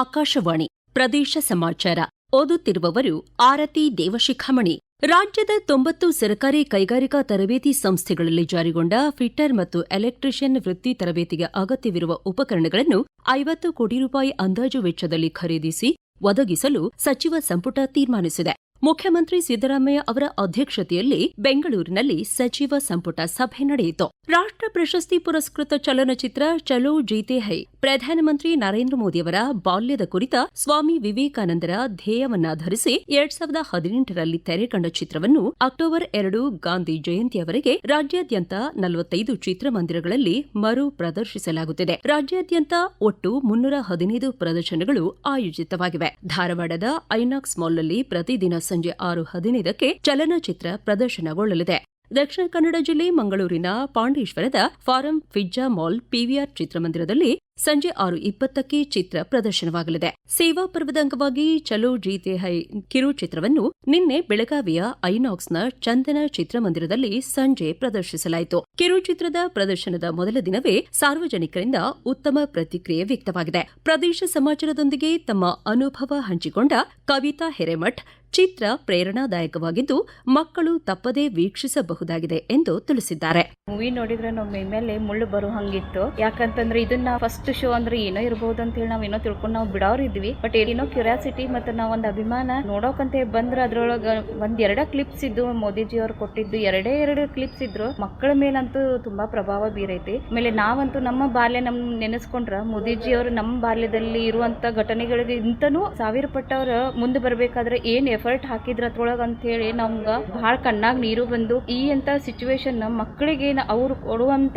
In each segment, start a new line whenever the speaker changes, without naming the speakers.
ಆಕಾಶವಾಣಿ ಪ್ರದೇಶ ಸಮಾಚಾರ ಓದುತ್ತಿರುವವರು ಆರತಿ ದೇವಶಿಖಾಮಣಿ ರಾಜ್ಯದ ತೊಂಬತ್ತು ಸರ್ಕಾರಿ ಕೈಗಾರಿಕಾ ತರಬೇತಿ ಸಂಸ್ಥೆಗಳಲ್ಲಿ ಜಾರಿಗೊಂಡ ಫಿಟ್ಟರ್ ಮತ್ತು ಎಲೆಕ್ಟ್ರಿಷಿಯನ್ ವೃತ್ತಿ ತರಬೇತಿಗೆ ಅಗತ್ಯವಿರುವ ಉಪಕರಣಗಳನ್ನು ಐವತ್ತು ಕೋಟಿ ರೂಪಾಯಿ ಅಂದಾಜು ವೆಚ್ಚದಲ್ಲಿ ಖರೀದಿಸಿ ಒದಗಿಸಲು ಸಚಿವ ಸಂಪುಟ ತೀರ್ಮಾನಿಸಿದೆ ಮುಖ್ಯಮಂತ್ರಿ ಸಿದ್ದರಾಮಯ್ಯ ಅವರ ಅಧ್ಯಕ್ಷತೆಯಲ್ಲಿ ಬೆಂಗಳೂರಿನಲ್ಲಿ ಸಚಿವ ಸಂಪುಟ ಸಭೆ ನಡೆಯಿತು ರಾಷ್ಟ್ರ ಪ್ರಶಸ್ತಿ ಪುರಸ್ಕೃತ ಚಲನಚಿತ್ರ ಚಲೋ ಜೀತೆ ಹೈ ಪ್ರಧಾನಮಂತ್ರಿ ನರೇಂದ್ರ ಮೋದಿಯವರ ಬಾಲ್ಯದ ಕುರಿತ ಸ್ವಾಮಿ ವಿವೇಕಾನಂದರ ಧ್ಯೇಯವನ್ನಾಧರಿಸಿ ಎರಡ್ ಸಾವಿರದ ಹದಿನೆಂಟರಲ್ಲಿ ತೆರೆಕಂಡ ಚಿತ್ರವನ್ನು ಅಕ್ಟೋಬರ್ ಎರಡು ಗಾಂಧಿ ಜಯಂತಿಯವರೆಗೆ ರಾಜ್ಯಾದ್ಯಂತ ನಲವತ್ತೈದು ಚಿತ್ರಮಂದಿರಗಳಲ್ಲಿ ಮರು ಪ್ರದರ್ಶಿಸಲಾಗುತ್ತಿದೆ ರಾಜ್ಯಾದ್ಯಂತ ಒಟ್ಟು ಮುನ್ನೂರ ಹದಿನೈದು ಪ್ರದರ್ಶನಗಳು ಆಯೋಜಿತವಾಗಿವೆ ಧಾರವಾಡದ ಐನಾಕ್ಸ್ ಮಾಲ್ನಲ್ಲಿ ಪ್ರತಿದಿನ ಸಂಜೆ ಆರು ಹದಿನೈದಕ್ಕೆ ಚಲನಚಿತ್ರ ಪ್ರದರ್ಶನಗೊಳ್ಳಲಿದೆ ದಕ್ಷಿಣ ಕನ್ನಡ ಜಿಲ್ಲೆ ಮಂಗಳೂರಿನ ಪಾಂಡೇಶ್ವರದ ಫಾರಂ ಫಿಜ್ಜಾ ಮಾಲ್ ಪಿವಿಆರ್ ಚಿತ್ರಮಂದಿರದಲ್ಲಿ ಸಂಜೆ ಆರು ಇಪ್ಪತ್ತಕ್ಕೆ ಚಿತ್ರ ಪ್ರದರ್ಶನವಾಗಲಿದೆ ಸೇವಾ ಪರ್ವದ ಅಂಗವಾಗಿ ಚಲೋ ಜೀತೆ ಹೈ ಕಿರು ಚಿತ್ರವನ್ನು ನಿನ್ನೆ ಬೆಳಗಾವಿಯ ಐನಾಕ್ಸ್ನ ಚಂದನ ಚಿತ್ರಮಂದಿರದಲ್ಲಿ ಸಂಜೆ ಪ್ರದರ್ಶಿಸಲಾಯಿತು ಕಿರು ಚಿತ್ರದ ಪ್ರದರ್ಶನದ ಮೊದಲ ದಿನವೇ ಸಾರ್ವಜನಿಕರಿಂದ ಉತ್ತಮ ಪ್ರತಿಕ್ರಿಯೆ ವ್ಯಕ್ತವಾಗಿದೆ ಪ್ರದೇಶ ಸಮಾಚಾರದೊಂದಿಗೆ ತಮ್ಮ ಅನುಭವ ಹಂಚಿಕೊಂಡ ಕವಿತಾ ಹೆರೆಮಠ್ ಚಿತ್ರ ಪ್ರೇರಣಾದಾಯಕವಾಗಿದ್ದು ಮಕ್ಕಳು ತಪ್ಪದೇ ವೀಕ್ಷಿಸಬಹುದಾಗಿದೆ ಎಂದು ತಿಳಿಸಿದ್ದಾರೆ
ಮೂವಿ ನೋಡಿದ್ರೆ ನಮ್ಮ ಮೇಲೆ ಮುಳ್ಳು ಹಂಗಿತ್ತು ಯಾಕಂತಂದ್ರೆ ಇದನ್ನ ಫಸ್ಟ್ ಶೋ ಅಂದ್ರೆ ಏನೋ ಇರಬಹುದು ಅಂತ ಹೇಳಿ ನಾವ್ ಏನೋ ತಿಳ್ಕೊಂಡು ನಾವು ಬಿಡೋರ್ ಇದ್ವಿ ಬಟ್ ಏನೋ ಕ್ಯೂರಿಯಾಸಿಟಿ ಮತ್ತೆ ಒಂದ್ ಅಭಿಮಾನ ನೋಡೋಕಂತ ಬಂದ್ರ ಅದ್ರೊಳಗ ಒಂದ್ ಎರಡ ಕ್ಲಿಪ್ಸ್ ಇದ್ದು ಮೋದಿಜಿ ಅವ್ರು ಕೊಟ್ಟಿದ್ದು ಎರಡೇ ಎರಡು ಕ್ಲಿಪ್ಸ್ ಇದ್ರು ಮಕ್ಕಳ ಮೇಲಂತೂ ತುಂಬಾ ಪ್ರಭಾವ ಬೀರೈತಿ ಆಮೇಲೆ ನಾವಂತೂ ನಮ್ಮ ಬಾಲ್ಯ ನಮ್ ನೆನೆಸ್ಕೊಂಡ್ರ ಮೋದಿಜಿ ಅವರು ನಮ್ಮ ಬಾಲ್ಯದಲ್ಲಿ ಇರುವಂತ ಘಟನೆಗಳಿಗೆ ಇಂತನೂ ಸಾವಿರ ಪಟ್ಟವ್ರ ಮುಂದೆ ಬರ್ಬೇಕಾದ್ರೆ ಏನ್ ಎಫರ್ಟ್ ಹಾಕಿದ್ರ ಅದ್ರೊಳಗ ಅಂತ ಹೇಳಿ ನಮ್ಗ ಬಹಳ ಕಣ್ಣಾಗ್ ನೀರು ಬಂದು ಈ ಅಂತ ಸಿಚುವೇಶನ್ ಮಕ್ಕಳಿಗೆ ಅವ್ರು ಕೊಡುವಂತ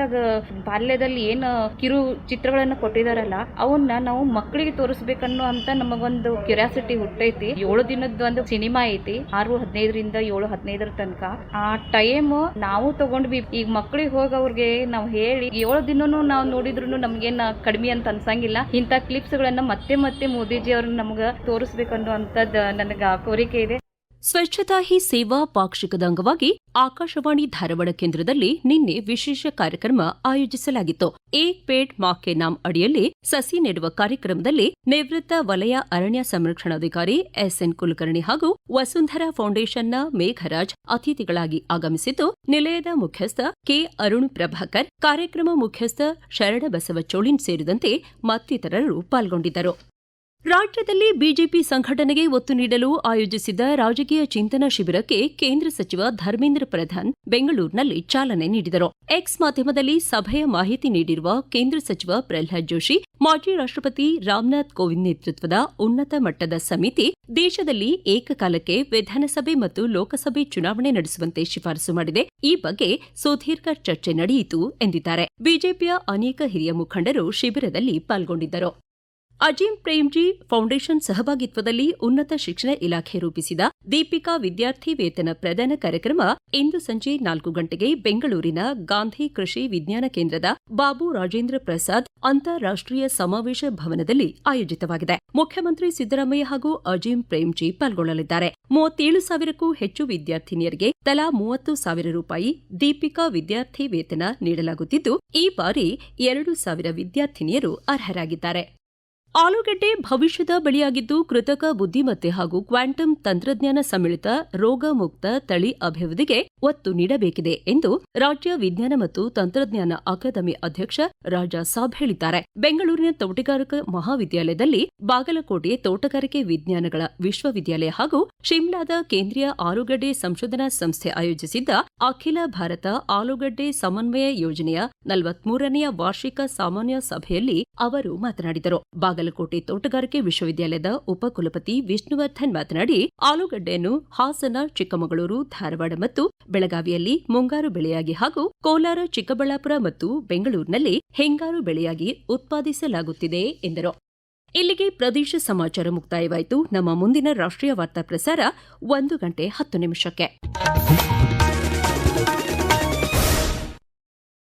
ಬಾಲ್ಯದಲ್ಲಿ ಏನ್ ಕಿರು ಚಿತ್ರಗಳನ್ನ ಕೊಟ್ಟಿದಾರಲ್ಲ ಅವನ್ನ ನಾವು ಮಕ್ಕಳಿಗೆ ತೋರಿಸ್ಬೇಕನ್ನೋ ಅಂತ ನಮಗೊಂದು ಕ್ಯೂರಿಯಾಸಿಟಿ ಹುಟ್ಟೈತಿ ಏಳು ದಿನದ ಒಂದು ಸಿನಿಮಾ ಐತಿ ಆರು ಹದಿನೈದರಿಂದ ಏಳು ಹದಿನೈದರ ತನಕ ಆ ಟೈಮ್ ನಾವು ತಗೊಂಡ್ವಿ ಈಗ ಮಕ್ಕಳಿಗೆ ಹೋಗಿ ಅವ್ರಿಗೆ ನಾವು ಹೇಳಿ ಏಳು ದಿನನೂ ನಾವು ನೋಡಿದ್ರು ನಮ್ಗೇನ ಕಡಿಮೆ ಅಂತ ಅನ್ಸಂಗಿಲ್ಲ ಇಂತ ಕ್ಲಿಪ್ಸ್ ಗಳನ್ನ ಮತ್ತೆ ಮತ್ತೆ ಮೋದಿಜಿ ಅವ್ರನ್ನ ನಮ್ಗ ತೋರಿಸ್ಬೇಕನ್ನೋ ಅಂತದ್ ನನಗ ಕೋರಿಕೆ ಇದೆ
ಸ್ವಚ್ಛತಾ ಹಿ ಸೇವಾ ಪಾಕ್ಷಿಕದ ಅಂಗವಾಗಿ ಆಕಾಶವಾಣಿ ಧಾರವಾಡ ಕೇಂದ್ರದಲ್ಲಿ ನಿನ್ನೆ ವಿಶೇಷ ಕಾರ್ಯಕ್ರಮ ಆಯೋಜಿಸಲಾಗಿತ್ತು ಏಕ್ ಪೇಡ್ ಮಾಕೆ ನಾಮ್ ಅಡಿಯಲ್ಲಿ ಸಸಿ ನೆಡುವ ಕಾರ್ಯಕ್ರಮದಲ್ಲಿ ನಿವೃತ್ತ ವಲಯ ಅರಣ್ಯ ಸಂರಕ್ಷಣಾಧಿಕಾರಿ ಎಸ್ಎನ್ ಕುಲಕರ್ಣಿ ಹಾಗೂ ವಸುಂಧರಾ ಫೌಂಡೇಶನ್ನ ಮೇಘರಾಜ್ ಅತಿಥಿಗಳಾಗಿ ಆಗಮಿಸಿದ್ದು ನಿಲಯದ ಮುಖ್ಯಸ್ಥ ಕೆ ಅರುಣ್ ಪ್ರಭಾಕರ್ ಕಾರ್ಯಕ್ರಮ ಮುಖ್ಯಸ್ಥ ಶರಣ ಬಸವ ಚೋಳಿನ್ ಸೇರಿದಂತೆ ಮತ್ತಿತರರು ಪಾಲ್ಗೊಂಡಿದ್ದರು ರಾಜ್ಯದಲ್ಲಿ ಬಿಜೆಪಿ ಸಂಘಟನೆಗೆ ಒತ್ತು ನೀಡಲು ಆಯೋಜಿಸಿದ ರಾಜಕೀಯ ಚಿಂತನಾ ಶಿಬಿರಕ್ಕೆ ಕೇಂದ್ರ ಸಚಿವ ಧರ್ಮೇಂದ್ರ ಪ್ರಧಾನ್ ಬೆಂಗಳೂರಿನಲ್ಲಿ ಚಾಲನೆ ನೀಡಿದರು ಎಕ್ಸ್ ಮಾಧ್ಯಮದಲ್ಲಿ ಸಭೆಯ ಮಾಹಿತಿ ನೀಡಿರುವ ಕೇಂದ್ರ ಸಚಿವ ಪ್ರಹ್ಲಾದ್ ಜೋಶಿ ಮಾಜಿ ರಾಷ್ಟ್ರಪತಿ ರಾಮನಾಥ್ ಕೋವಿಂದ್ ನೇತೃತ್ವದ ಉನ್ನತ ಮಟ್ಟದ ಸಮಿತಿ ದೇಶದಲ್ಲಿ ಏಕಕಾಲಕ್ಕೆ ವಿಧಾನಸಭೆ ಮತ್ತು ಲೋಕಸಭೆ ಚುನಾವಣೆ ನಡೆಸುವಂತೆ ಶಿಫಾರಸು ಮಾಡಿದೆ ಈ ಬಗ್ಗೆ ಸುದೀರ್ಘ ಚರ್ಚೆ ನಡೆಯಿತು ಎಂದಿದ್ದಾರೆ ಬಿಜೆಪಿಯ ಅನೇಕ ಹಿರಿಯ ಮುಖಂಡರು ಶಿಬಿರದಲ್ಲಿ ಪಾಲ್ಗೊಂಡಿದ್ದರು ಅಜೀಂ ಪ್ರೇಮ್ಜಿ ಫೌಂಡೇಶನ್ ಸಹಭಾಗಿತ್ವದಲ್ಲಿ ಉನ್ನತ ಶಿಕ್ಷಣ ಇಲಾಖೆ ರೂಪಿಸಿದ ದೀಪಿಕಾ ವಿದ್ಯಾರ್ಥಿ ವೇತನ ಪ್ರದಾನ ಕಾರ್ಯಕ್ರಮ ಇಂದು ಸಂಜೆ ನಾಲ್ಕು ಗಂಟೆಗೆ ಬೆಂಗಳೂರಿನ ಗಾಂಧಿ ಕೃಷಿ ವಿಜ್ಞಾನ ಕೇಂದ್ರದ ಬಾಬು ರಾಜೇಂದ್ರ ಪ್ರಸಾದ್ ಅಂತಾರಾಷ್ಟೀಯ ಸಮಾವೇಶ ಭವನದಲ್ಲಿ ಆಯೋಜಿತವಾಗಿದೆ ಮುಖ್ಯಮಂತ್ರಿ ಸಿದ್ದರಾಮಯ್ಯ ಹಾಗೂ ಅಜೀಂ ಪ್ರೇಮ್ಜಿ ಪಾಲ್ಗೊಳ್ಳಲಿದ್ದಾರೆ ಮೂವತ್ತೇಳು ಸಾವಿರಕ್ಕೂ ಹೆಚ್ಚು ವಿದ್ಯಾರ್ಥಿನಿಯರಿಗೆ ತಲಾ ಮೂವತ್ತು ಸಾವಿರ ರೂಪಾಯಿ ದೀಪಿಕಾ ವಿದ್ಯಾರ್ಥಿ ವೇತನ ನೀಡಲಾಗುತ್ತಿದ್ದು ಈ ಬಾರಿ ಎರಡು ಸಾವಿರ ವಿದ್ಯಾರ್ಥಿನಿಯರು ಅರ್ಹರಾಗಿದ್ದಾರೆ ಆಲೂಗಡ್ಡೆ ಭವಿಷ್ಯದ ಬಳಿಯಾಗಿದ್ದು ಕೃತಕ ಬುದ್ಧಿಮತ್ತೆ ಹಾಗೂ ಕ್ವಾಂಟಮ್ ತಂತ್ರಜ್ಞಾನ ಸಮ್ಮಿಳಿತ ರೋಗ ಮುಕ್ತ ತಳಿ ಅಭಿವೃದ್ಧಿಗೆ ಒತ್ತು ನೀಡಬೇಕಿದೆ ಎಂದು ರಾಜ್ಯ ವಿಜ್ಞಾನ ಮತ್ತು ತಂತ್ರಜ್ಞಾನ ಅಕಾಡೆಮಿ ಅಧ್ಯಕ್ಷ ರಾಜಾ ಸಾಬ್ ಹೇಳಿದ್ದಾರೆ ಬೆಂಗಳೂರಿನ ತೋಟಗಾರಿಕಾ ಮಹಾವಿದ್ಯಾಲಯದಲ್ಲಿ ಬಾಗಲಕೋಟೆ ತೋಟಗಾರಿಕೆ ವಿಜ್ಞಾನಗಳ ವಿಶ್ವವಿದ್ಯಾಲಯ ಹಾಗೂ ಶಿಮ್ಲಾದ ಕೇಂದ್ರೀಯ ಆಲೂಗಡ್ಡೆ ಸಂಶೋಧನಾ ಸಂಸ್ಥೆ ಆಯೋಜಿಸಿದ್ದ ಅಖಿಲ ಭಾರತ ಆಲೂಗಡ್ಡೆ ಸಮನ್ವಯ ಯೋಜನೆಯ ನಲವತ್ಮೂರನೆಯ ವಾರ್ಷಿಕ ಸಾಮಾನ್ಯ ಸಭೆಯಲ್ಲಿ ಅವರು ಮಾತನಾಡಿದರು ಬಾಗಲಕೋಟೆ ತೋಟಗಾರಿಕೆ ವಿಶ್ವವಿದ್ಯಾಲಯದ ಉಪಕುಲಪತಿ ವಿಷ್ಣುವರ್ಧನ್ ಮಾತನಾಡಿ ಆಲೂಗಡ್ಡೆಯನ್ನು ಹಾಸನ ಚಿಕ್ಕಮಗಳೂರು ಧಾರವಾಡ ಮತ್ತು ಬೆಳಗಾವಿಯಲ್ಲಿ ಮುಂಗಾರು ಬೆಳೆಯಾಗಿ ಹಾಗೂ ಕೋಲಾರ ಚಿಕ್ಕಬಳ್ಳಾಪುರ ಮತ್ತು ಬೆಂಗಳೂರಿನಲ್ಲಿ ಹೆಂಗಾರು ಬೆಳೆಯಾಗಿ ಉತ್ಪಾದಿಸಲಾಗುತ್ತಿದೆ ಎಂದರು ಇಲ್ಲಿಗೆ ಪ್ರದೇಶ ಸಮಾಚಾರ ಮುಕ್ತಾಯವಾಯಿತು ನಮ್ಮ ಮುಂದಿನ ರಾಷ್ಟ್ರೀಯ ವಾರ್ತಾ ಪ್ರಸಾರ ಒಂದು ಗಂಟೆ ಹತ್ತು ನಿಮಿಷಕ್ಕೆ